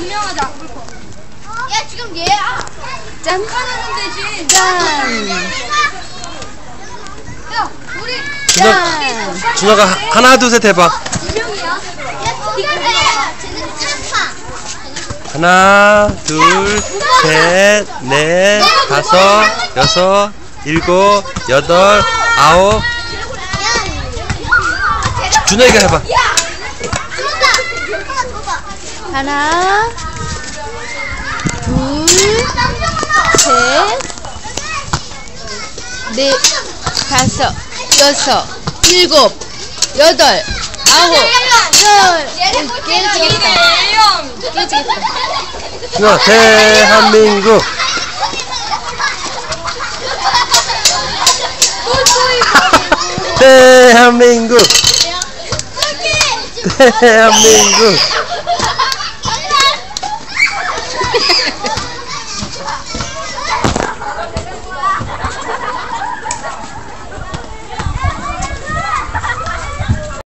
유명하다. 야 지금 얘야. 짠. 하나는 되지. 짠. 야, 우리 준혁, 준혁아 하나 둘 셋 해봐. 유명이야. 야 스티커야. 쟤는 짬파. 하나 둘 셋 넷 다섯 여섯 일곱 여덟 아홉 야. 준혁이가 해봐. 야. 들어온다. 하나 들어봐. 하나, 둘, 셋, 넷, 다섯, 여섯, 일곱, 여덟, 아홉, 열. 깨지겠다. 깨지겠다. 준혁 대한민국 대한민국 대한민국